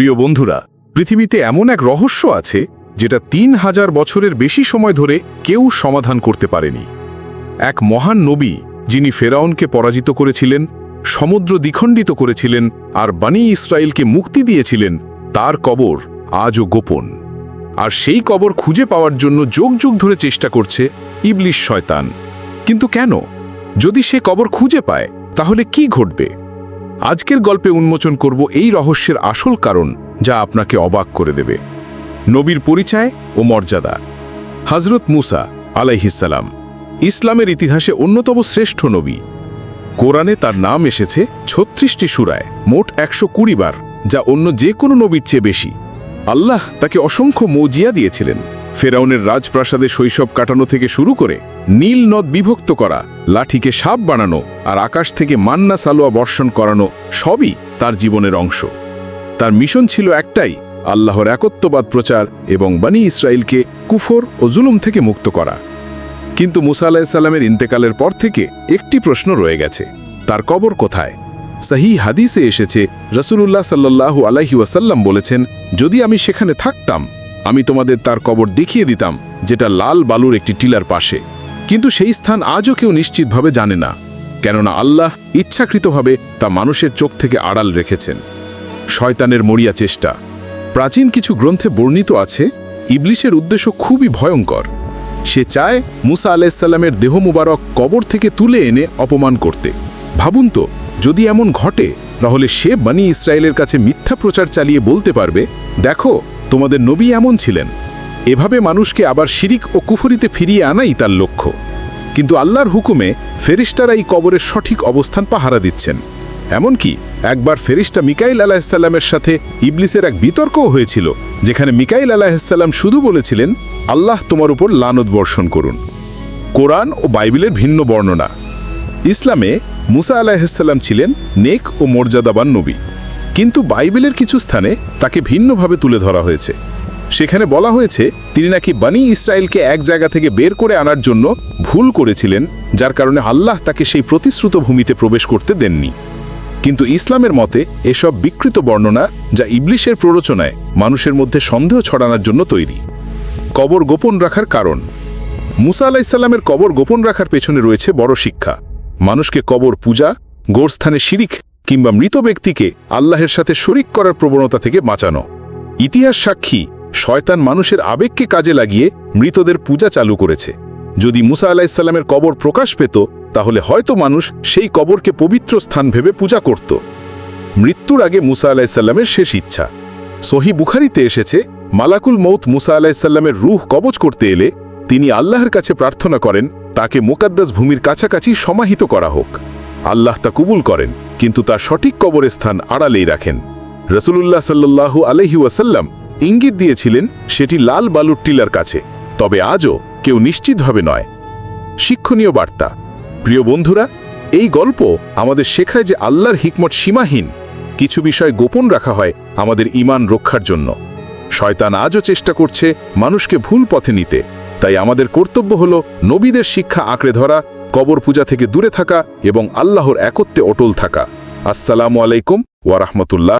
প্রিয় বন্ধুরা, পৃথিবীতে এমন এক রহস্য আছে যেটা তিন হাজার বছরের বেশি সময় ধরে কেউ সমাধান করতে পারেনি। এক মহান নবী, যিনি ফেরাউনকে পরাজিত করেছিলেন, সমুদ্র দ্বিখণ্ডিত করেছিলেন আর বানি ইসরায়েলকে মুক্তি দিয়েছিলেন, তার কবর আজও গোপন। আর সেই কবর খুঁজে পাওয়ার জন্য যোগ যোগ ধরে চেষ্টা করছে ইবলিশ শয়তান। কিন্তু কেন? যদি সে কবর খুঁজে পায়, তাহলে কি ঘটবে? আজকের গল্পে উন্মোচন করব এই রহস্যের আসল কারণ যা আপনাকে অবাক করে দেবে। নবীর পরিচয় ও মর্যাদা। হজরত মুসা আলাইহিসালাম ইসলামের ইতিহাসে অন্যতম শ্রেষ্ঠ নবী। কোরআনে তার নাম এসেছে ছত্রিশটি সুরায়, মোট একশো কুড়ি বার, যা অন্য যে কোনো নবীর চেয়ে বেশি। আল্লাহ তাকে অসংখ্য মৌজিয়া দিয়েছিলেন। ফেরাউনের রাজপ্রাসাদে শৈশব কাটানো থেকে শুরু করে নীল নদ বিভক্ত করা, লাঠিকে সাপ বানানো আর আকাশ থেকে মান্না সালোয়া বর্ষণ করানো সবই তার জীবনের অংশ। তার মিশন ছিল একটাই, আল্লাহর একত্ববাদ প্রচার এবং বানি ইসরায়েলকে কুফর ও জুলুম থেকে মুক্ত করা। কিন্তু মুসা আলাহিসাল্লামের ইন্তেকালের পর থেকে একটি প্রশ্ন রয়ে গেছে, তার কবর কোথায়? সাহি হাদিসে এসেছে, রসুলুল্লাহ সাল্লাল্লাহু আলাইহি ওয়াসাল্লাম বলেছেন, যদি আমি সেখানে থাকতাম আমি তোমাদের তার কবর দেখিয়ে দিতাম, যেটা লাল বালুর একটি টিলার পাশে। কিন্তু সেই স্থান আজও কেউ নিশ্চিতভাবে জানে না, কেননা আল্লাহ ইচ্ছাকৃতভাবে তা মানুষের চোখ থেকে আড়াল রেখেছেন। শয়তানের মরিয়া চেষ্টা। প্রাচীন কিছু গ্রন্থে বর্ণিত আছে, ইবলিশের উদ্দেশ্য খুবই ভয়ঙ্কর। সে চায় মুসা আলাইসাল্লামের দেহ মুবারক কবর থেকে তুলে এনে অপমান করতে। ভাবুন তো, যদি এমন ঘটে, তাহলে সে বানি ইসরায়েলের কাছে মিথ্যা প্রচার চালিয়ে বলতে পারবে, দেখো। তোমাদের নবী এমন ছিলেন। এভাবে মানুষকে আবার শিরিক ও কুফরিতে ফিরিয়ে আনাই তার লক্ষ্য। কিন্তু আল্লাহর হুকুমে ফেরিস্তারা এই কবরের সঠিক অবস্থান পাহারা দিচ্ছেন। এমনকি একবার ফেরিস্তা মিকাইল আলাহিসাল্লামের সাথে ইবলিসের এক বিতর্কও হয়েছিল, যেখানে মিকাইল আলাহিসাল্লাম শুধু বলেছিলেন, আল্লাহ তোমার উপর লানত বর্ষণ করুন। কোরআন ও বাইবেলের ভিন্ন বর্ণনা। ইসলামে মুসা আলাহিসাল্লাম ছিলেন নেক ও মর্যাদাবান নবী। কিন্তু বাইবেলের কিছু স্থানে তাকে ভিন্নভাবে তুলে ধরা হয়েছে। সেখানে বলা হয়েছে, তিনি নাকি বানি ইসরায়েলকে এক জায়গা থেকে বের করে আনার জন্য ভুল করেছিলেন, যার কারণে আল্লাহ তাকে সেই প্রতিশ্রুত ভূমিতে প্রবেশ করতে দেননি। কিন্তু ইসলামের মতে, এসব বিকৃত বর্ণনা যা ইবলিশের প্ররোচনায় মানুষের মধ্যে সন্দেহ ছড়ানোর জন্য তৈরি। কবর গোপন রাখার কারণ। মুসা আলাহিসাল্লামের কবর গোপন রাখার পেছনে রয়েছে বড় শিক্ষা। মানুষকে কবর, পূজা, গোরস্থানে শিরিক কিংবা মৃত ব্যক্তিকে আল্লাহের সাথে শরিক করার প্রবণতা থেকে বাঁচানো। ইতিহাস সাক্ষী, শয়তান মানুষের আবেগকে কাজে লাগিয়ে মৃতদের পূজা চালু করেছে। যদি মুসা আলাহিসাল্লামের কবর প্রকাশ পেত, তাহলে হয়তো মানুষ সেই কবরকে পবিত্র স্থান ভেবে পূজা করত। মৃত্যুর আগে মুসা আলাহিসাল্লামের শেষ ইচ্ছা। সহি বুখারিতে এসেছে, মালাকুল মৌত মুসা আলাহিসাল্লামের রুহ কবজ করতে এলে তিনি আল্লাহর কাছে প্রার্থনা করেন, তাকে মুকাদ্দাস ভূমির কাছাকাছি সমাহিত করা হোক। আল্লাহ তা কবুল করেন। কিন্তু তার সঠিক কবরের স্থান আড়ালেই রাখেন। রসুলুল্লাহ সাল্লাল্লাহু আলহি ওয়াসাল্লাম ইঙ্গিত দিয়েছিলেন, সেটি লাল বালুর টিলার কাছে। তবে আজও কেউ নিশ্চিতভাবে নয়। শিক্ষণীয় বার্তা। প্রিয় বন্ধুরা, এই গল্প আমাদের শেখায় যে আল্লাহর হিকমত সীমাহীন। কিছু বিষয় গোপন রাখা হয় আমাদের ইমান রক্ষার জন্য। শয়তান আজও চেষ্টা করছে মানুষকে ভুল পথে নিতে। তাই আমাদের কর্তব্য হল নবীদের শিক্ষা আঁকড়ে ধরা কবর পূজা থেকে দূরে থাকা এবং আল্লাহর একত্রে অটল থাকা। আসসালামু আলাইকুম ওয়ারাহমতুল্লাহ